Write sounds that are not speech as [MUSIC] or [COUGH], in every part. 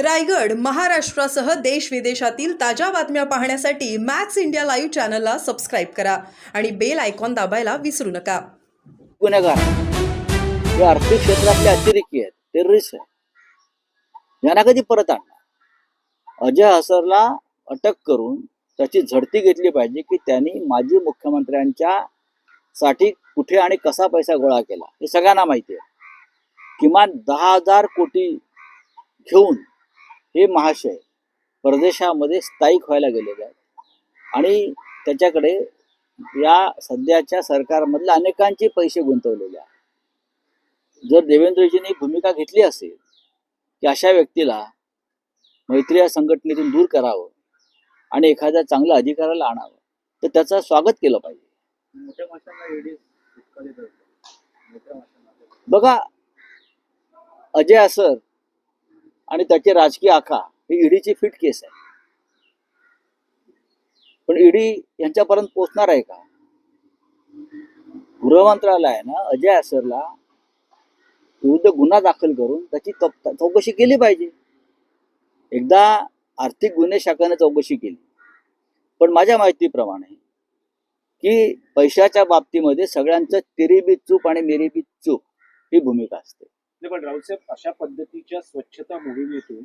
रायगड महाराष्ट्रासह देश विदेशातील ताज्या बातम्या पाहण्यासाठी मॅक्स इंडिया लाईव्ह चॅनलला सबस्क्राईब करा आणि बेल आयकॉन दाबायला विसरू नका. गुन्हेगार. हे आर्थिक क्षेत्रातले अतिरेकी आहेत टेररिस्ट आहे यांना कधी परत आणणार? अजय हसरला अटक करून त्याची झडती घेतली पाहिजे की त्यांनी माजी मुख्यमंत्र्यांच्या साठी कुठे आणि कसा पैसा गोळा केला? हे सगळ्यांना माहिती आहे. किमान दहा हजार कोटी घेऊन हे महाशय परदेशामध्ये स्थायिक व्हायला गेलेले आहेत. आणि त्याच्याकडे या सध्याच्या सरकारमधल्या अनेकांचे पैसे गुंतवलेले आहेत. जर देवेंद्रजींनी भूमिका घेतली असेल की अशा व्यक्तीला मैत्री या संघटनेतून दूर करावं आणि एखाद्या चांगल्या अधिकाऱ्याला आणावं तर त्याचं स्वागत केलं पाहिजे. बघा अजय असर आणि त्याचे राजकीय आखा ही ईडीची फिट केस आहे. पण ईडी यांच्यापर्यंत पोहोचणार आहे का? गृह मंत्रालयानं अजय असरला विरुद्ध गुन्हा दाखल करून त्याची तप- चौकशी केली पाहिजे. एकदा आर्थिक गुन्हे शाखेने चौकशी केली. पण माझ्या माहितीप्रमाणे की पैशाच्या बाबतीमध्ये सगळ्यांचं तिरीबी चूप आणि मेरीबी चूप ही भूमिका असते. पण राऊतसाहेब अशा पद्धतीच्या स्वच्छता मोहिमेतून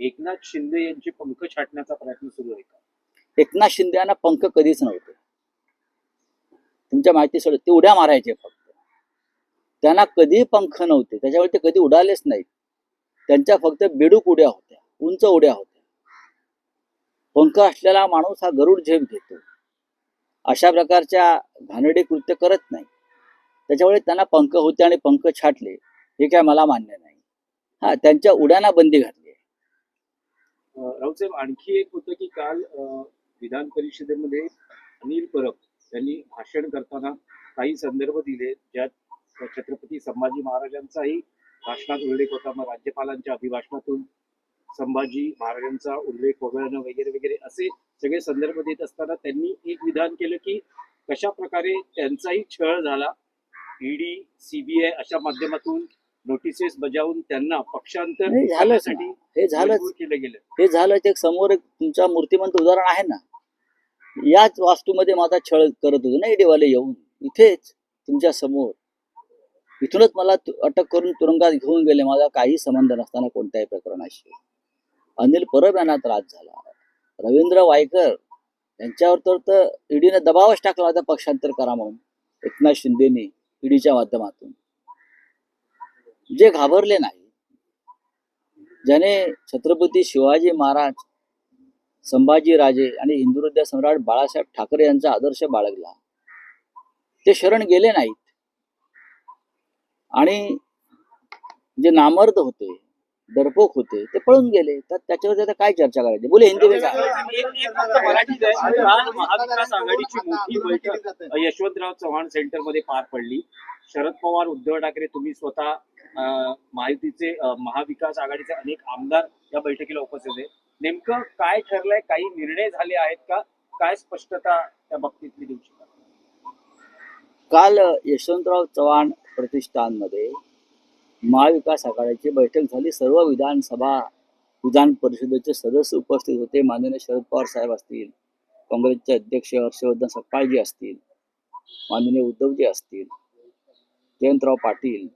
एकनाथ शिंदे यांचे पंख छाटण्याचा प्रयत्न सुरू आहे का? एकनाथ शिंदे यांना पंख कधीच नव्हते. तुमच्या माहिती ते उड्या मारायचे फक्त. त्यांना कधी पंख नव्हते त्याच्यामुळे ते कधी उडालेच नाहीत. त्यांच्या फक्त बेडूक उड्या होत्या उंच उड्या होत्या. पंख असलेला माणूस हा गरुड झेप घेतो. अशा प्रकारच्या घाणेरडे कृत्य करत नाही. त्याच्यामुळे त्यांना पंख होते आणि पंख छाटले. हे काय मला मान्य नाही. हा त्यांच्या उड्याना बंदी घातली आहे. अं, आणखी एक होतं की काल विधान परिषदेमध्ये अनिल परब यांनी भाषण करताना काही संदर्भ दिले ज्यात छत्रपती संभाजी महाराजांचाही भाषणात उल्लेख होता. मग राज्यपालांच्या अभिभाषणातून संभाजी महाराजांचा उल्लेख वगळणं वगैरे वगैरे असे सगळे संदर्भ देत असताना त्यांनी एक विधान केलं की कशा प्रकारे त्यांचाही छळ झाला. ईडी सीबीआय अशा माध्यमातून नोटिसेस बजावून त्यांना पक्षांतर हे झालंच ना. करण्यासाठी हे झालंच. मजबूर केलं गेलं. हे झालं ते एक समोर एक तुमच्या मूर्तिमंत उदाहरण आहे ना. याच वास्तूमध्ये माझा छळ करत होतो. ना ईडीवाले येऊन. इथेच तुमच्यासमोर. इथूनच मला तु- अटक करून तुरुंगात घेऊन गेले. माझा काही संबंध नसताना कोणत्याही प्रकरणाशी. अनिल परब यांना त्रास झाला. रवींद्र वायकर यांच्यावर तर तर ईडीने दबावच टाकला होता पक्षांतर करा म्हणून. एकनाथ शिंदेनी ईडीच्या माध्यमातून. जे घाबरले नाही. ज्याने छत्रपती शिवाजी महाराज संभाजी राजे आणि हिंदुहृदय सम्राट बाळासाहेब ठाकरे यांचा आदर्श बाळगला. ते शरण गेले नाहीत. आणि जे नामर्द होते डरपोक होते ते पळून गेले. तर त्याच्यावर आता काय चर्चा करायची? बोले हिंदी महाविकास आघाडीची मोठी बैठक यशवंतराव चव्हाण सेंटरमध्ये पार पडली. शरद पवार उद्धव ठाकरे तुम्ही स्वतः महायुतीचे महाविकास आघाडीचे अनेक आमदार या बैठकीला उपस्थित होते. नेमकं काय ठरलंय? काही निर्णय झाले आहेत का? काय स्पष्टता त्या बाबतीतली देऊ शकता काल यशवंतराव चव्हाण प्रतिष्ठानमध्ये महाविकास आघाडीची बैठक झाली. सर्व विधानसभा विधान परिषदेचे सदस्य उपस्थित होते. माननीय शरद पवार साहेब असतील काँग्रेसचे अध्यक्ष हर्षवर्धन सपकाळजी असतील माननीय उद्धवजी असतील जयंतराव पाटील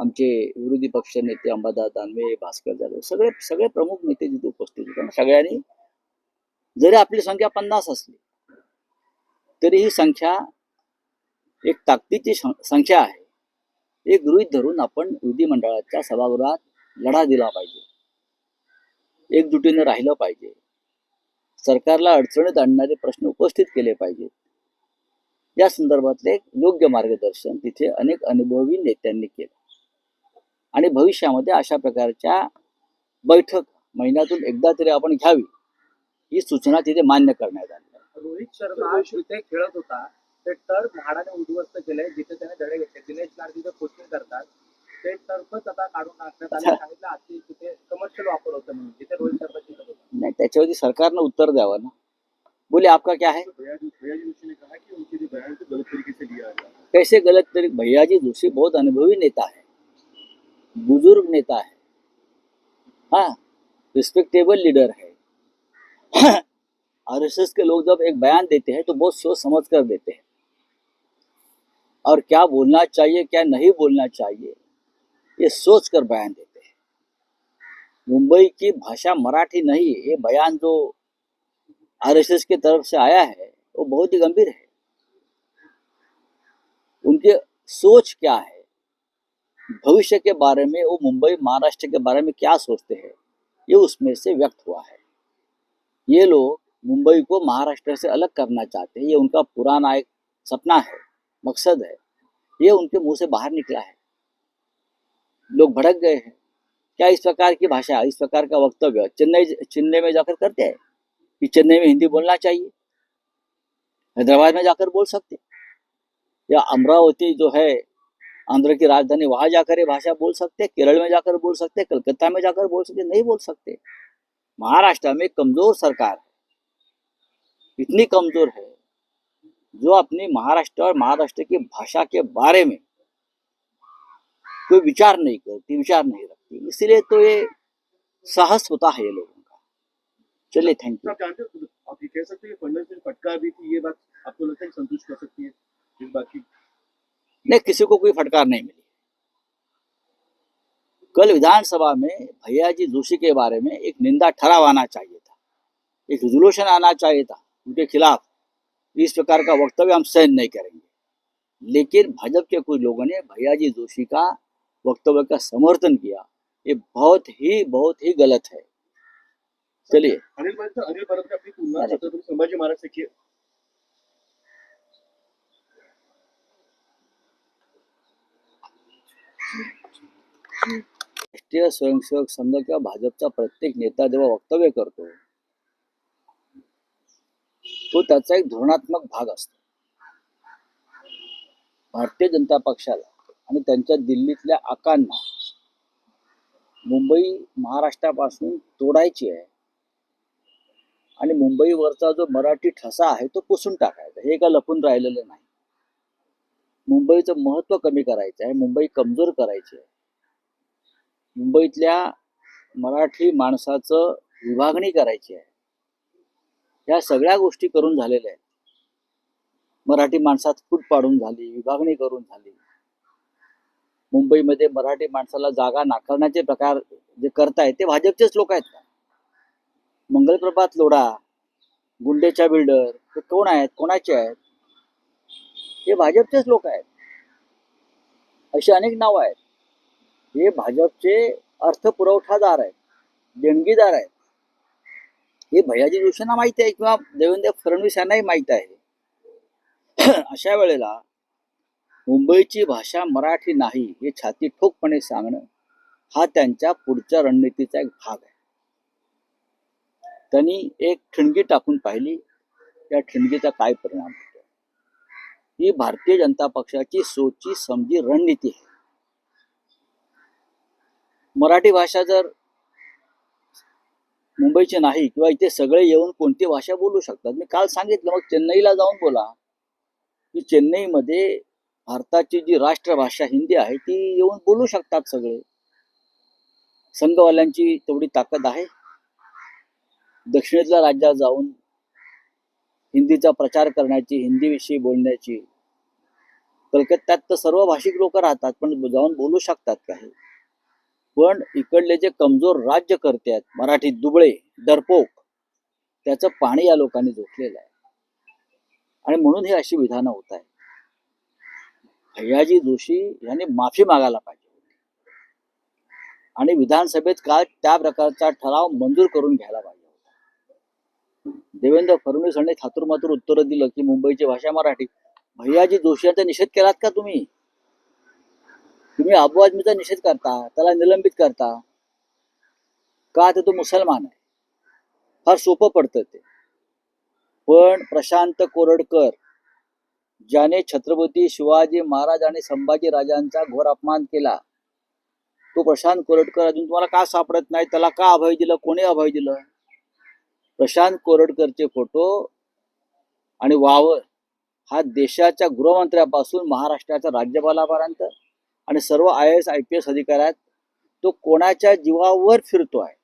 आमचे विरोधी पक्ष नेते अंबादास दानवे भास्कर जाधव सगळे सगळे प्रमुख नेते तिथे उपस्थित होते. सगळ्यांनी जरी आपली संख्या पन्नास असली तरी ही संख्या एक ताकदीची सं- संख्या आहे. एक गृहीत धरून आपण विधिमंडळाच्या सभागृहात लढा दिला पाहिजे. एकजुटीनं राहिलं पाहिजे. सरकारला अडचणीत आणणारे प्रश्न उपस्थित केले पाहिजेत. या संदर्भातले योग्य मार्गदर्शन तिथे अनेक अनुभवी नेत्यांनी केलं. आणि भविष्यामध्ये अशा प्रकारच्या बैठक महिन्यातून एकदा तरी आपण घ्यावी ही सूचना तिथे मान्य करण्यात आली. आहे. रोहित शर्मा जिथे खेळत होता ते टर्फ म्हाडाने उद्ध्वस्त केलंय जिथे त्याने धडे घेतले. दिनेश लाड तिथे कोचिंग करतात. ते टर्फच आता काढून टाकण्यात आले. सांगितलं आधी तिथे कमर्शियल वापर होतं म्हणून. जिथे रोहित शर्मा जिथे होता. नाही त्याच्यावरती सरकारनं उत्तर द्यावं ना. बोले आपका क्या है? भैयाजी कैसे गलत तरीके भैया जी जोशी बहुत अनुभवी नेता है। बुज़ुर्ग नेता है। हाँ रिस्पेक्टेबल लीडर है। [CLEARS THROAT] आरएसएस के लोग जब एक बयान देते हैं तो बहुत सोच समझ कर देते हैं। और क्या बोलना चाहिए, क्या नहीं बोलना चाहिए, ये सोच कर बयान देते हैं। मुंबई की भाषा मराठी नहीं ये बयान जो आरएसएस की तरफ़ से आया है, वो बहुत ही गंभीर है। उनके सोच क्या है? भविष्य के बारे में, वो मुंबई महाराष्ट्र के बारे में क्या सोचते हैं, ये उसमें से व्यक्त हुआ है। ये लोग मुंबई को महाराष्ट्र से अलग करना चाहते हैं, ये उनका पुराना एक सपना है, मकसद है। ये उनके मुँह से बाहर निकला है। लोग भड़क गए हैं। क्या इस प्रकार की भाषा, इस प्रकार का वक्तव्य चेन्नई चेन्नई में जाकर करते हैं? कि चेन्नई में हिंदी बोलना चाहिए? हैदराबाद में जाकर बोल सकते या अमरावती जो है आंध्र की राजधानी वहाँ जाकर ये भाषा बोल सकते, केरल में जाकर बोल सकते, कलकत्ता में जाकर बोल सकते, नहीं बोल सकते। महाराष्ट्र में कमज़ोर सरकार है। इतनी कमज़ोर है जो अपनी महाराष्ट्र और महाराष्ट्र की भाषा के बारे में कोई विचार नहीं करती, विचार नहीं रखती। इसलिए तो ये साहस होता है ये लोगों का। चलिए थैंक यू आप ये कह सकते हैं कि फडणवीस ने फटकार दी थी, ये बात आपको लगता है संतुष्ट कर सकती है इस बात की? नहीं किसी को कोई फटकार नहीं मिली। कल विधानसभा में भैया जी जोशी के बारे में एक निंदा ठराव आना चाहिए था। एक रेजोल्यूशन आना चाहिए था उनके खिलाफ। इस प्रकार का वक्तव्य हम सहन नहीं करेंगे। लेकिन भाजपा के कुछ लोगों ने भैया जी जोशी का वक्तव्य का समर्थन किया। ये बहुत ही बहुत ही गलत है। चलिए। अनिल परब अनिल परब ने अपनी तुलना अरे. छत्रपति संभाजी महाराज से की राष्ट्रीय स्वयंसेवक संघ किंवा भाजपचा प्रत्येक नेता जेव्हा वक्तव्य करतो तो त्याचा एक धोरणात्मक भाग असतो. भारतीय जनता पक्षाला आणि त्यांच्या दिल्लीतल्या आकांना मुंबई महाराष्ट्रापासून तोडायची आहे आणि मुंबईवरचा जो मराठी ठसा आहे तो पुसून टाकायचा हे का लपून राहिलेलं नाही. मुंबईचं महत्त्व कमी करायचं आहे मुंबई कमजोर करायची आहे. मुंबईतल्या मराठी माणसाचं विभागणी करायची आहे. या सगळ्या गोष्टी करून झालेल्या आहेत. मराठी माणसात फूट पाडून झाली विभागणी करून झाली. मुंबईमध्ये मराठी माणसाला जागा नाकारण्याचे प्रकार जे करतायत ते भाजपचेच लोक आहेत ना मंगलप्रभात लोढा गुंडेच्या बिल्डर हे कोण आहेत कोणाचे आहेत? हे भाजपचेच लोक आहेत. अशी अनेक नावं आहेत. हे भाजपचे अर्थपुरवठादार आहेत देणगीदार आहेत. हे भैयाजी जोशींना माहिती आहे किंवा देवेंद्र फडणवीस यांनाही माहीत आहे. [CLEARS THROAT] अशा वेळेला मुंबईची भाषा मराठी नाही हे छाती ठोकपणे सांगणं हा त्यांच्या पुढच्या रणनीतीचा एक भाग आहे. त्यांनी एक ठिणगी टाकून पाहिली त्या ठिणगीचा काय परिणाम होतो ही भारतीय जनता पक्षाची सोची समजी रणनीती आहे. मराठी भाषा जर मुंबईची नाही किंवा इथे सगळे येऊन कोणती भाषा बोलू शकतात? मी काल सांगितलं मग चेन्नईला जाऊन बोला. की चेन्नईमध्ये भारताची जी राष्ट्रभाषा हिंदी आहे ती येऊन बोलू शकतात सगळे. संघवाल्यांची तेवढी ताकद आहे. दक्षिणेतल्या राज्यात जाऊन हिंदीचा प्रचार करण्याची हिंदीविषयी बोलण्याची. कलकत्त्यात तर सर्व भाषिक लोक राहतात पण जाऊन बोलू शकतात काही. पण इकडले जे कमजोर राज्य करते आहेत मराठी दुबळे दरपोक त्याचं पाणी या लोकांनी जोखलेलं आहे. आणि म्हणून ही अशी विधानं होत आहे भैयाजी जोशी यांनी माफी मागायला पाहिजे होती. आणि विधानसभेत काल त्या प्रकारचा ठराव मंजूर करून घ्यायला पाहिजे होता. देवेंद्र फडणवीस यांनी थातूरमातूर उत्तरं दिलं की मुंबईची भाषा मराठी. भैयाजी जोशी यांचा निषेध केलात का तुम्ही? तुम्ही अबू आजमीचा निषेध करता त्याला निलंबित करता का तर तो मुसलमान आहे? फार सोपं पडतं ते. पण प्रशांत कोरडकर ज्याने छत्रपती शिवाजी महाराज आणि संभाजी राजांचा घोर अपमान केला तो प्रशांत कोरडकर अजून तुम्हाला का सापडत नाही? त्याला का अभय दिलं? कोणी अभय दिलं? प्रशांत कोरडकरचे फोटो आणि वावर हा देशाच्या गृहमंत्र्यापासून महाराष्ट्राच्या राज्यपालापर्यंत आणि सर्व I S I P S अधिकाऱ्यात तो कोणाच्या जीवावर फिरतो आहे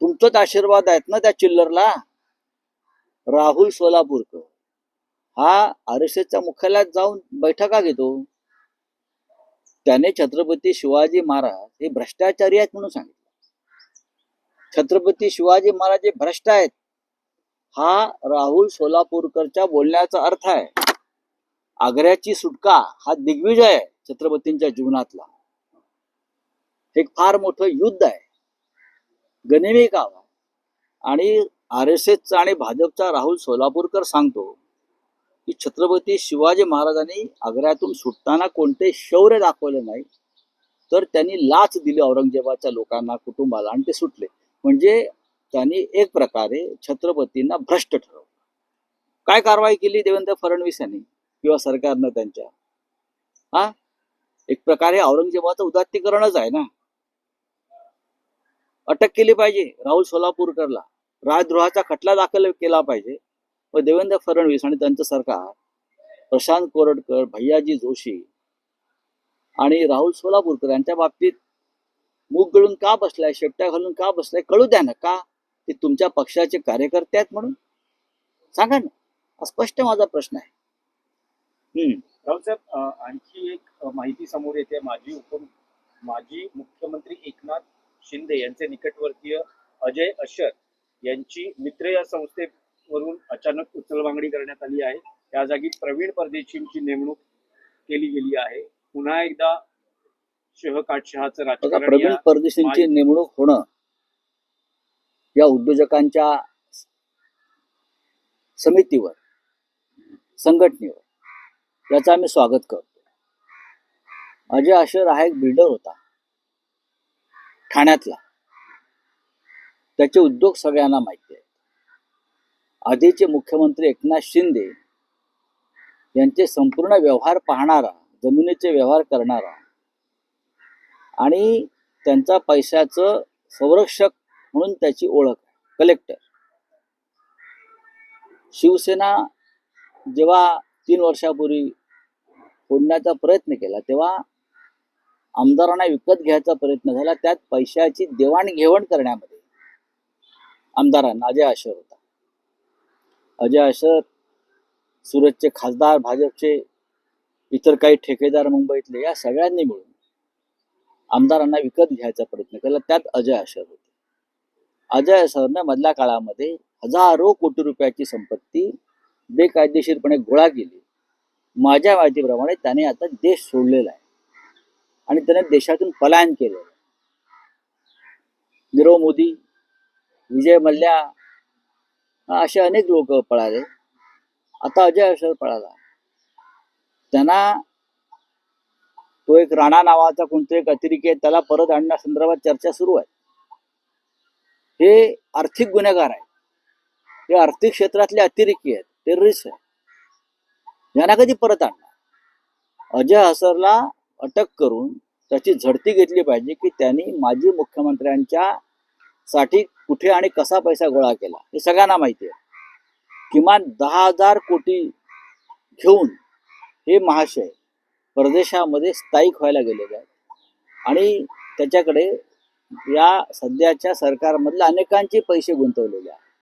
तुमचाच आशीर्वाद आहेत ना त्या चिल्लरला? राहुल सोलापूरकर. हा आर एस एसच्या मुख्यालयात जाऊन बैठका घेतो. त्याने छत्रपती शिवाजी महाराज हे भ्रष्टाचारी आहेत म्हणून सांगितलं. छत्रपती शिवाजी महाराज हे भ्रष्ट आहेत हा राहुल सोलापूरकरच्या बोलण्याचा अर्थ आहे. आग्र्याची सुटका हा दिग्विजय आहे छत्रपतींच्या जीवनातला. एक फार मोठं युद्ध आहे. गनिमी काव आहे. आणि आर एस एसचा आणि भाजपचा राहुल सोलापूरकर सांगतो की छत्रपती शिवाजी महाराजांनी आग्र्यातून सुटताना कोणते शौर्य दाखवले नाही तर त्यांनी लाच दिली औरंगजेबाच्या लोकांना कुटुंबाला आणि ते सुटले. म्हणजे त्यांनी एक प्रकारे छत्रपतींना भ्रष्ट ठरवलं. काय कारवाई केली देवेंद्र फडणवीस यांनी? किंवा सरकारनं त्यांच्या. हा? एक प्रकारे औरंगजेबाचं उदात्तीकरणच आहे ना. अटक केली पाहिजे राहुल सोलापूरकरला. राजद्रोहाचा खटला दाखल केला पाहिजे. व देवेंद्र फडणवीस आणि त्यांचं सरकार प्रशांत कोरडकर भैयाजी जोशी आणि राहुल सोलापूरकर यांच्या बाबतीत मूग गळून का बसलाय शेपट्या घालून का बसलाय कळू द्या ना का? ते तुमच्या पक्षाचे कार्यकर्ते आहेत म्हणून. सांगा ना. स्पष्ट माझा प्रश्न आहे. राऊतसाहेब आणखी एक माहिती समोर येते. माजी उप माजी मुख्यमंत्री एकनाथ शिंदे यांचे निकटवर्तीय अजय अशर यांची मित्र या संस्थेवरून अचानक उचलबांगडी करण्यात आली आहे. त्या जागी प्रवीण परदेशींची नेमणूक केली गेली आहे. पुन्हा एकदा शहकाटशहाचं राजकारण प्रवीण परदेशींची नेमणूक होणं या उद्योजकांच्या समितीवर संघटनेवर याचं आम्ही स्वागत करतो अजय अशर हा एक बिल्डर होता. ठाण्यातला. त्याचे उद्योग सगळ्यांना माहिती आहेत. आधीचे मुख्यमंत्री एकनाथ शिंदे यांचे संपूर्ण व्यवहार पाहणारा जमिनीचे व्यवहार करणारा आणि त्यांचा पैशाचं संरक्षक म्हणून त्याची ओळख कलेक्टर शिवसेना जेव्हा तीन वर्षापूर्वी फोडण्याचा प्रयत्न केला. तेव्हा आमदारांना विकत घ्यायचा प्रयत्न झाला. त्यात पैशाची देवाणघेवाण करण्यामध्ये आमदारांना अजय आशर होता. अजय आशर सुरतचे खासदार भाजपचे इतर काही ठेकेदार मुंबईतले या सगळ्यांनी मिळून आमदारांना विकत घ्यायचा प्रयत्न केला. त्यात अजय आशर होते. अजय आशरनं मधल्या काळामध्ये हजारो कोटी रुपयाची संपत्ती बेकायदेशीरपणे गोळा केली. माझ्या माहितीप्रमाणे त्याने आता देश सोडलेला आहे. आणि त्याने देशातून पलायन केलेलं आहे. नीरव मोदी विजय मल्ल्या असे अनेक लोक पळाले. आता अजय अशर पळाला. त्यांना तो एक राणा नावाचा कोणता एक अतिरेकी आहे त्याला परत आणण्यासंदर्भात चर्चा सुरू आहे. हे आर्थिक गुन्हेगार आहेत हे आर्थिक क्षेत्रातले अतिरेकी आहेत टेररिस्ट आहे यांना कधी परत आणणार? अजय हसरला अटक करून त्याची झडती घेतली पाहिजे की त्यांनी माजी मुख्यमंत्र्यांच्या साठी कुठे आणि कसा पैसा गोळा केला? हे सगळ्यांना माहिती आहे. किमान दहा हजार कोटी घेऊन हे महाशय परदेशामध्ये स्थायिक व्हायला गेलेले आहेत. आणि त्याच्याकडे या सध्याच्या सरकारमधल्या अनेकांचे पैसे गुंतवलेले आहेत.